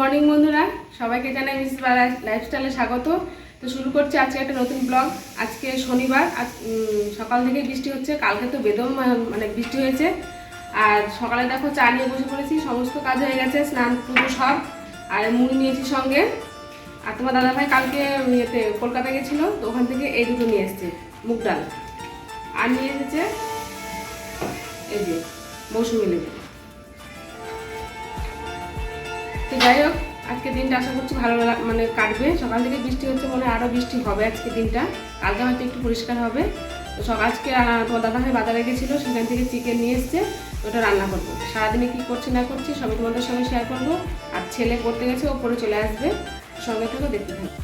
Morning বন্ধুরা, সবাইকে জানাই মিসেস লাইফস্টাইলে স্বাগত। তো শুরু করছি আজকে একটা নতুন ব্লগ আজকে শনিবার, আজ সকাল থেকে বৃষ্টি হচ্ছে, কালকে তো বেদম মানে বৃষ্টি হয়েছে। আর সকালে দেখো চা নিয়ে বসে পড়েছি, সমস্ত কাজ হয়ে গেছে, স্নান পুজো সব। আর মুড়ি নিয়েছি সঙ্গে। আর তোমার দাদাভাই কালকে ইয়েতে কলকাতা গেছিল, তো ওখান থেকে এই দুটো নিয়ে এসছে, মুগ ডাল। আর নিয়ে এসেছে এই যে, মৌসুমি লেবু। তো যাই হোক, আজকে দিনটা আশা করছি ভালো মানে কাটবে। সকাল থেকে বৃষ্টি হচ্ছে মনে আরও বৃষ্টি হবে আজকে দিনটা। কালকে হয়তো একটু পরিষ্কার হবে। তো সকাল আজকে তোমার দাদা ভাই বাজারে গেছিল, সেখান থেকে চিকেন নিয়ে এসছে। ওটা রান্না করব। সারাদিনে কী করছি না করছি সবই তোমাদের সঙ্গে শেয়ার করব। আর ছেলে পড়তে গেছে ওপরে চলে আসবে। সঙ্গে থেকে দেখতে থাকবে।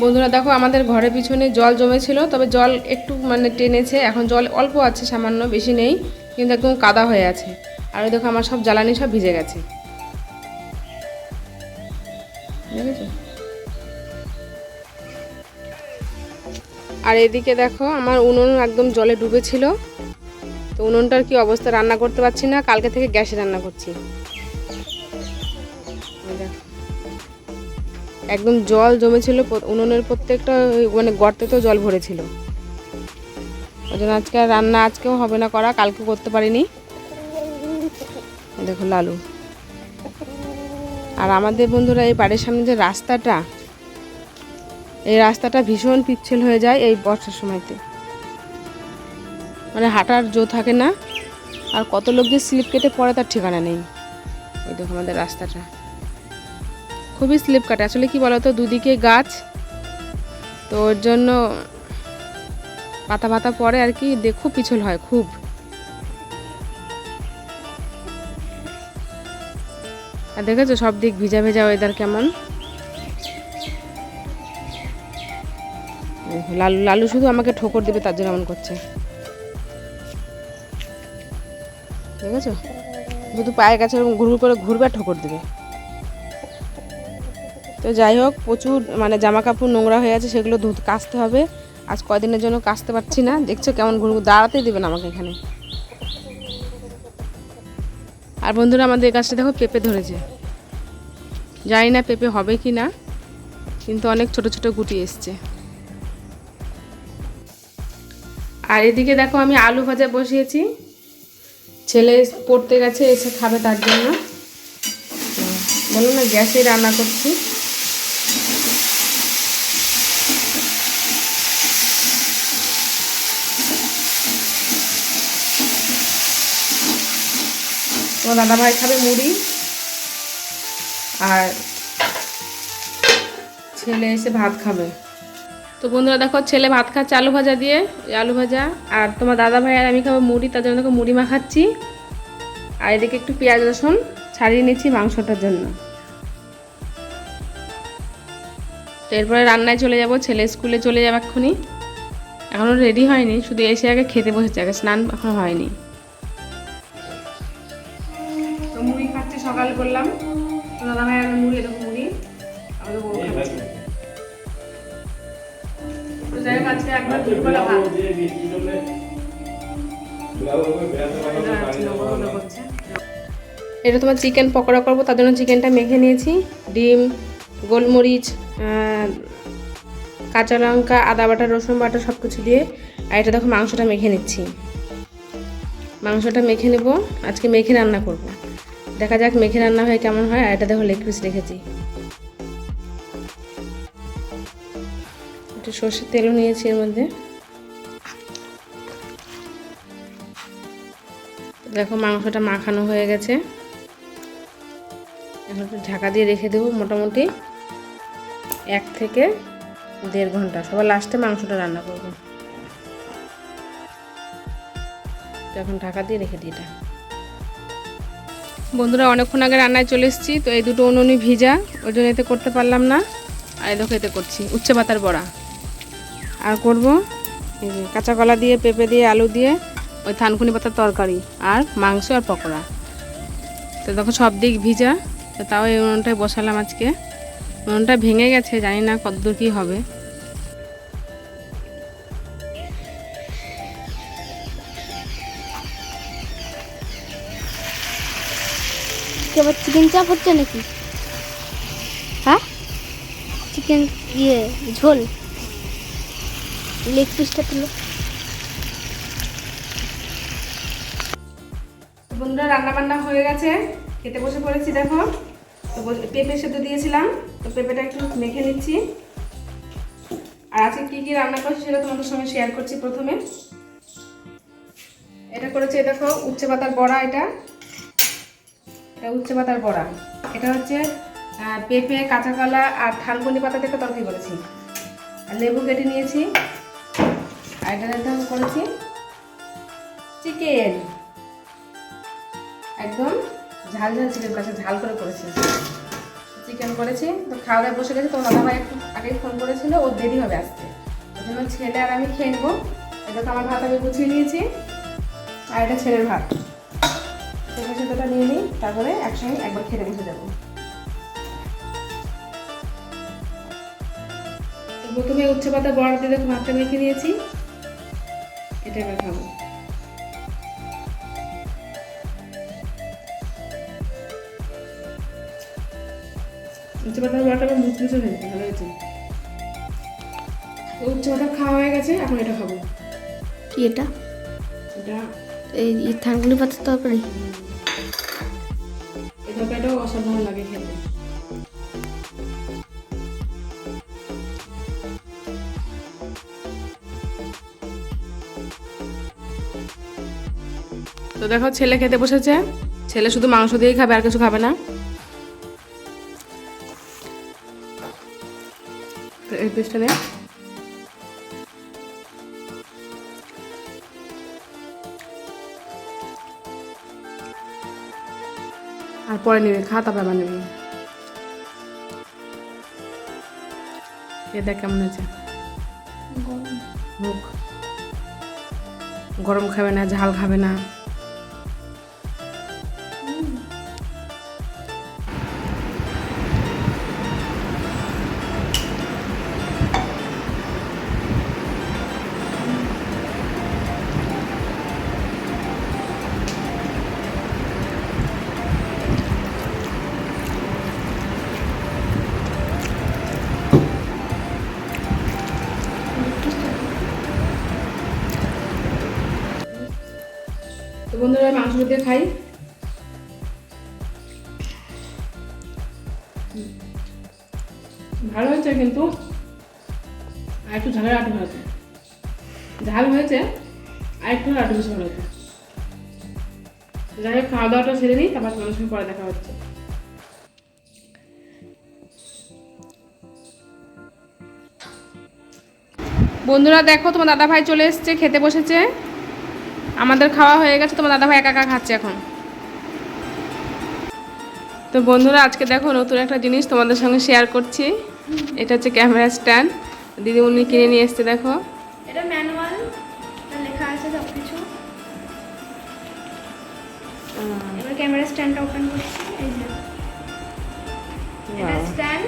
বন্ধুরা, দেখো আমাদের ঘরের পিছনে জল জমেছিল, তবে জল একটু মানে টেনেছে। এখন জল অল্প আছে, সামান্য বেশি নেই। কিন্তু একদম কাদা হয়ে আছে। আর ওই দেখো আমার সব জ্বালানি সব ভিজে গেছে। আর এদিকে দেখো আমার উনুন একদম জলে ডুবেছিল। তো উনুনটার কি অবস্থা রান্না করতে পারছি না, কালকে থেকে গ্যাসে রান্না করছি। একদম জল জমেছিল উনুনের প্রত্যেকটা মানে তো জল ভরেছিল। ওই জন্য আজকে রান্না আজকেও হবে না করা, কালকে করতে পারিনি। দেখো লালু। আর আমাদের বন্ধুরা এই বাড়ির সামনে যে রাস্তাটা, এই রাস্তাটা ভীষণ পিচ্ছিল হয়ে যায় এই বর্ষার সময়তে। মানে হাঁটার জো থাকে না, আর কত লোক যে স্লিপ কেটে পড়ে তার ঠিকানা নেই। ওই দেখো আমাদের রাস্তাটা। খুবই স্লিপ কাটে। আসলে কি বলতো, দুদিকে গাছ, তো ওর জন্য পাতা পাতা পড়ে আর কি খুব পিছল হয়, খুব। আর দেখেছ সব দিক ভিজা ভেজা ওয়েদার কেমন? লালু লালু শুধু আমাকে ঠোকর দেবে, তার জন্য এমন করছে। দেখেছ? শুধু পায়ের কাছে এরকম ঘুরঘুর করে ঘুরবে আর ঠোকর দেবে। তো যাই হোক, প্রচুর মানে জামা কাপড় নোংরা হয়ে আছে, সেগুলো ধুতে কাচতে হবে। আজ কয়দিনের জন্য কাচতে পারছি না। দেখছ কেমন ঘুরঘুর, দাঁড়াতেই দেবেন আমাকে এখানে। আর বন্ধুরা, আমাদের গাছটা দেখো, পেঁপে ধরেছে। জানি না পেঁপে হবে কি না, কিন্তু অনেক ছোট ছোট গুটি এসছে। আর এদিকে দেখো আমি আলু ভাজা বসিয়েছি। ছেলে পড়তে গেছে, এসে খাবে তার জন্য। তো বলো না গ্যাসেই রান্না করছি। তোমার দাদা ভাই খাবে মুড়ি। আর ছেলে এসে ভাত খাবে। তো বন্ধুরা দেখো, ছেলে ভাত খাচ্ছে আলু ভাজা দিয়ে আলু ভাজা। আর তোমার দাদা ভাই আর আমি খাব মুড়ি, তার জন্য দেখো মুড়ি মাখাচ্ছি। আর এদিকে একটু পেঁয়াজ, রসুন ছাড়িয়ে নিচ্ছি মাংসটার জন্য। এরপরে রান্নায় চলে যাব, ছেলে স্কুলে চলে যাবে এক্ষুনি। এখনও রেডি হয়নি, শুধু এসে আগে খেতে বসেছে, আগে স্নান এখনও হয়নি। তো মুড়ি খাচ্ছি, সকাল করলাম। দাদা ভাই মুড়ি এরকম মুড়ি। আমাদের বউ তো যাই হোক আজকে একবার দুপুরবেলা ভাত। এটা তোমার চিকেন পকোড়া করব তার জন্য চিকেনটা মেখে নিয়েছি। ডিম গোলমরিচ কাঁচা লঙ্কা আদা বাটা রসুন বাটা সব কিছু দিয়ে। আর এটা দেখো মাংসটা মেখে নিচ্ছি। মাংসটা মেখে নেব আজকে মেখে রান্না করব। দেখা যাক মেখে রান্না হয় কেমন হয়, আর এটা দেখো লেগ পিস রেখেছি। একটু সর্ষের তেলও নিয়েছি এর মধ্যে। দেখো মাংসটা মাখানো হয়ে গেছে। এখন একটু ঢাকা দিয়ে রেখে দেবো মোটামুটি এক থেকে দেড় ঘণ্টা। সবার লাস্টে মাংসটা রান্না করব। এখন ঢাকা দিয়ে রেখে দিই এটা। বন্ধুরা অনেকক্ষণ আগে রান্নায় চলে এসেছি, তো এই দুটো উনুনি ভিজা, ওই জন্য এতে করতে পারলাম না। আর দেখো এতে করছি, উচ্ছে পাতার বড়া। আর করব কাঁচা কলা দিয়ে, পেঁপে দিয়ে, আলু দিয়ে, ওই থানকুনি পাতার তরকারি, আর মাংস আর পকোড়া। তো দেখো সব দিক ভিজা, তো তাও এই উনুনটায় বসালাম আজকে। উনুনটা ভেঙে গেছে, জানি না কতদূর কী হবে। আবার চিকেন চাপ হচ্ছে নাকি? হ্যাঁ? চিকেন ইয়ে ঝোল। লেগ পিসটা তুলো। বন্ধুরা রান্না বান্না হয়ে গেছে। খেতে বসে পড়েছি, দেখো। তো পেঁপে সেদ্ধ দিয়েছিলাম। তো পেঁপেটা একটু মেখে নিচ্ছি। আর আজকে কী কী রান্না করছি সেটা তোমাদের সঙ্গে শেয়ার করছি প্রথমে। এটা করেছে, দেখো, উচ্ছে পাতার বড়া এটা। এটা উচ্ছে পাতার বড়া। এটা হচ্ছে পেঁপে, কাঁচা কলা আর থানকুনি পাতা থেকে তরকারি করেছি। আর লেবু কেটে নিয়েছি। আর এটা করেছি চিকেন। একদম ঝাল ঝাল চিকেন করেছে, ঝাল করে করেছি। চিকেন করেছি, তো খাওয়া দাওয়া বসে গেছে, তো দাদা ভাই একটু আগেই ফোন করেছিল ও দেরি হবে আসতে। ওই জন্য ছেলে আর আমি খেয়ে নেব। এটা তো আমার ভাত আমি গুছিয়ে নিয়েছি, আর এটা ছেলের ভাত। সেটা সেটা নিয়ে নিই তারপরে একসঙ্গে একবার খেতে বসে যাব। প্রথমে উচ্ছে পাতা বড় দিয়ে দেখো ভাতটা মেখে নিয়েছি। এটা এবার খাব। উচ্ছে পাতার বড়াটা আবার মুচমুচে হয়েছে ভালো হয়েছে। উচ্ছে পাতা খাওয়া হয়ে গেছে এখন এটা খাব। কি এটা? এটা এই থানকুনি পাতার তরকারি? তরকারিটাও অসাধারণ লাগে তো দেখো ছেলে খেতে বসেছে। ছেলে শুধু মাংস দিয়েই খাবে, আর কিছু খাবে না। এই পিসটা নে। পরে নেবে খাতা পেপার নেবে। এটা দেখ কেমন হয়েছে। মুখ। গরম খাবে না ঝাল খাবে না। বন্ধুরা মাংস দিয়ে খাই। ভালো হয়েছে কিন্তু। আর একটু ঝালের আটু হয়েছে। ঝাল হয়েছে, আর একটু আটু বেশি ভালো হয়েছে। যাই হোক খাওয়া দাওয়াটা সেরে নিই, তারপর তোমার সঙ্গে পরে দেখা হচ্ছে। বন্ধুরা, দেখো তোমার দাদা ভাই চলে এসছে, খেতে বসেছে। আমাদের খাওয়া হয়ে গেছে তোমার দাদা ভাই একা একা খাচ্ছে এখন। তো বন্ধুরা আজকে দেখো নতুন একটা জিনিস তোমাদের সঙ্গে শেয়ার করছি। এটা হচ্ছে ক্যামেরা স্ট্যান্ড দিদিমণি কিনে নিয়ে এসছে দেখো। এটা ম্যানুয়াল লেখা আছে সব কিছু এবার ক্যামেরা স্ট্যান্ডটা ওপেন করছি এই যে। এটা স্ট্যান্ড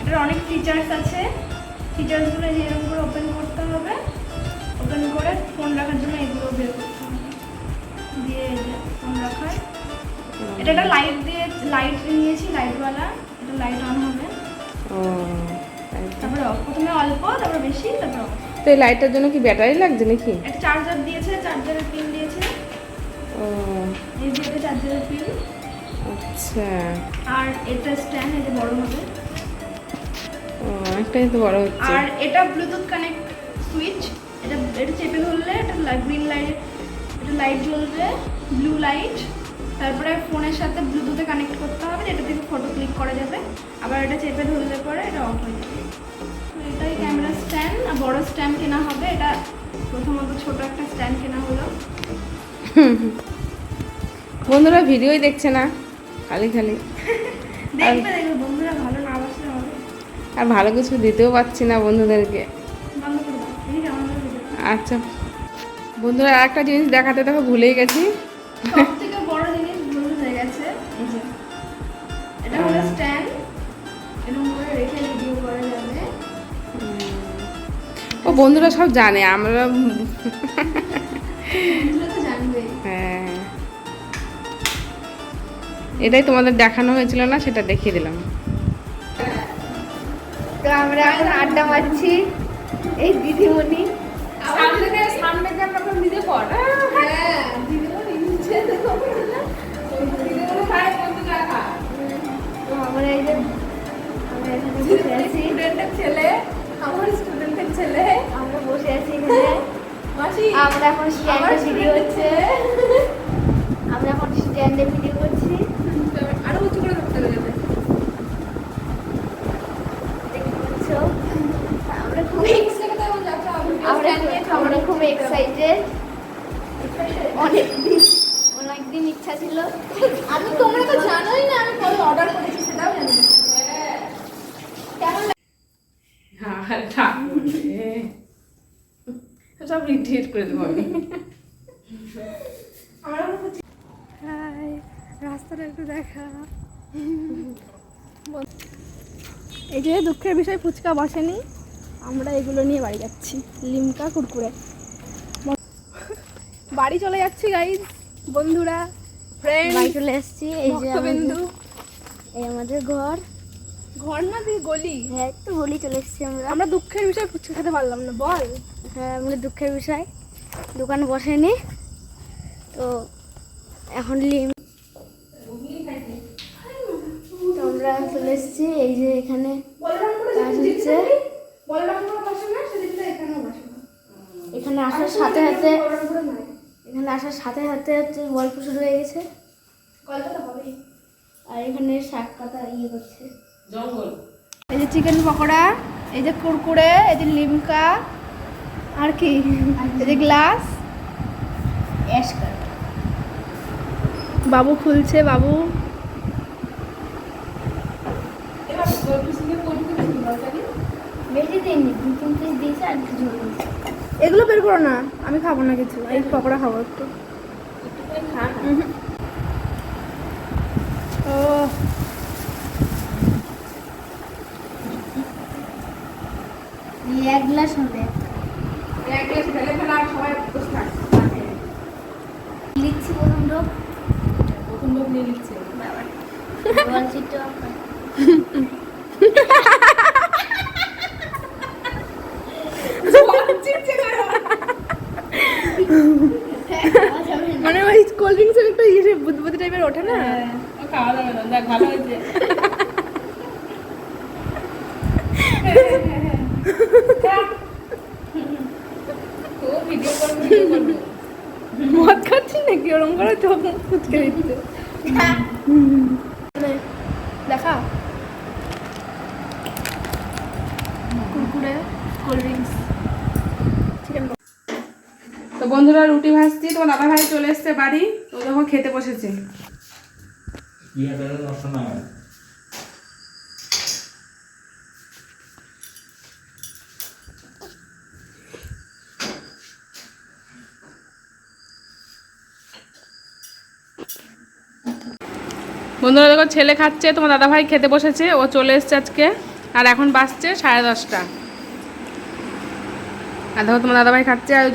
এটার অনেক ফিচার্স আছে। ফিচার্সগুলো যেরকম করে ওপেন করতে হবে। ওপেন করে ফোন রাখার জন্য এগুলো বের করতে হবে দিয়ে ফোন রাখার। এটা একটা লাইট দিয়ে লাইট নিয়েছি লাইটওয়ালা এটা লাইট অন হবে। তারপরে। প্রথমে অল্প তারপরে বেশি তারপরে। তো এই লাইটটার জন্য কি ব্যাটারি লাগছে নাকি? একটা চার্জার দিয়েছে চার্জারের পিন দিয়েছে। ও। এই যে এটা চার্জারের পিন আচ্ছা। আর এটা স্ট্যান্ড এটা বড় হবে। ও অনেকটাই তো বড় হচ্ছে। আর এটা ব্লুটুথ কানেক্ট সুইচ এটা এটা চেপে ধরলে এটা গ্রিন লাইট এটা লাইট জ্বলবে ব্লু লাইট তারপরে ফোনের সাথে ব্লুটুথে কানেক্ট করতে হবে এটা থেকে ফটো ক্লিক করা যাবে। আবার এটা চেপে ধরলে পরে এটা অফ হয়ে যাবে। তো এটাই ক্যামেরা স্ট্যান্ড আর বড় স্ট্যান্ড কেনা হবে। এটা প্রথমত ছোট একটা স্ট্যান্ড কেনা হলো। বন্ধুরা ভিডিওই দেখছে না খালি খালি। দেখবে দেখবে বন্ধুরা ভালো না বাসলে হবে। আর ভালো কিছু দিতেও পারছি না বন্ধুদেরকে। আচ্ছা। বন্ধুরা আর একটা জিনিস দেখাতে দেখো ভুলেই গেছি। থেকে বড় জিনিস ভুল হয়ে গেছে এটা হলো স্ট্যান্ড এরকম করে রেখে ভিডিও করা যাবে। ও বন্ধুরা সব জানে আমরা হ্যাঁ। এটাই তোমাদের দেখানো হয়েছিল না সেটা দেখিয়ে দিলাম। তো আমরা এখন আড্ডা মারছি এই দিদিমণি আমরা এখন দিদি হ্যাঁ আমরা এই যে বসে আছি। স্টুডেন্টের ছেলে আমার স্টুডেন্টের ছেলে। আমরা বসে আছি এখানে। মাসি আমরা এখন স্ট্যান্ডে ভিডিও হচ্ছে। আমরা এখন স্ট্যান্ডে ভিডিও করছি। আরও উঁচু করে ধরতে হবে যাতে। দেখতে পাচ্ছ? আমরা খুব আমরা খুব এক্সাইটেড অনেক দিন। অনেক দিন ইচ্ছা ছিল। আমি তোমরা তো জানোই না আমি কবে অর্ডার করেছি সেটাও জানি হ্যাঁ সব রিট্রিট করে দেবো আমি। হাই রাস্তাটা একটু দেখা। এই যে দুঃখের বিষয় ফুচকা বসেনি। আমরা এগুলো নিয়ে বাড়ি যাচ্ছি লিমকা কুরকুরে। বাড়ি চলে যাচ্ছি গাইজ বন্ধুরা ফ্রেন্ড বাড়ি চলে এসেছি এই যে আমাদের- এই আমাদের ঘর। ঘর না দিয়ে গলি? হ্যাঁ একটু বলি চলে এসেছি আমরা। আমরা দুঃখের বিষয় ফুচকা খেতে পারলাম না বল। হ্যাঁ আমাদের দুঃখের বিষয়। দোকান বসেনি তো এখন লিম তো আমরা চলে এসেছি এই যে এখানে কাজ হচ্ছে। এখানে আসার সাথে সাথে এখানে আসার সাথে সাথে হচ্ছে গল্প শুরু হয়ে গেছে। আর এখানে শাক পাতা ইয়ে করছে জঙ্গল। এই যে চিকেন পকোড়া এই যে কুরকুরে এই যে লিমকা আর কি? এই যে গ্লাস। অ্যাশকার। বাবু খুলছে বাবু। বেশি দিইনি দু তিন পিস দিয়েছে আর কিছু এগুলো বের করো না। আমি খাব না কিছু। এই পকোড়া খাব একটু। ও। এক গ্লাস হবে। এক গ্লাস ফেলে ফেলে আর সবাই লিখছি প্রথম লোক প্রথম লোক নিয়ে নিচ্ছে বলছি তো মানে ওই কোল্ড ড্রিঙ্কসের একটু ইয়ে ওঠে না? খাওয়া দেখ ভালো হয়েছে। করব মদ খাচ্ছি নাকি? ওরকম করে চোখ ফুচকে দিচ্ছে। মানে, দেখা? কুরকুরে কোল্ড ড্রিঙ্কস তো বন্ধুরা রুটি ভাজছি তোমার দাদা ভাই চলে এসছে বাড়ি ও যখন খেতে বসেছে। বন্ধুরা, দেখো ছেলে খাচ্ছে, তোমার দাদা ভাই খেতে বসেছে, ও চলে এসছে আজকে, আর এখন বাজছে সাড়ে দশটা। আর দেখো তোমার দাদা ভাই খাচ্ছে, আর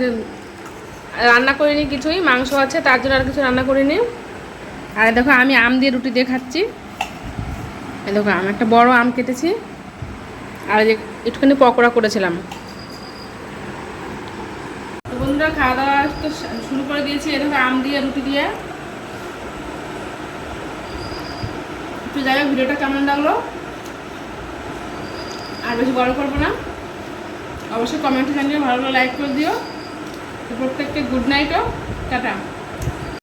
রান্না করিনি কিছুই, মাংস আছে, তার জন্য আর কিছু রান্না করিনি। আর দেখো আমি আম দিয়ে রুটি দিয়ে খাচ্ছি। দেখো, আম একটা বড় আম কেটেছি। আর যে একটুখানি পকোড়া করেছিলাম। বন্ধুরা, খাওয়া দাওয়া তো শুরু করে দিয়েছি। এই দেখো, আম দিয়ে, রুটি দিয়ে। একটু হোক, ভিডিওটা কেমন লাগল? আর বেশি বড় করব না। অবশ্যই কমেন্টে জানিয়ে ভালো লাইক করে দিও। প্রত্যেককে গুড নাইটও টাটা।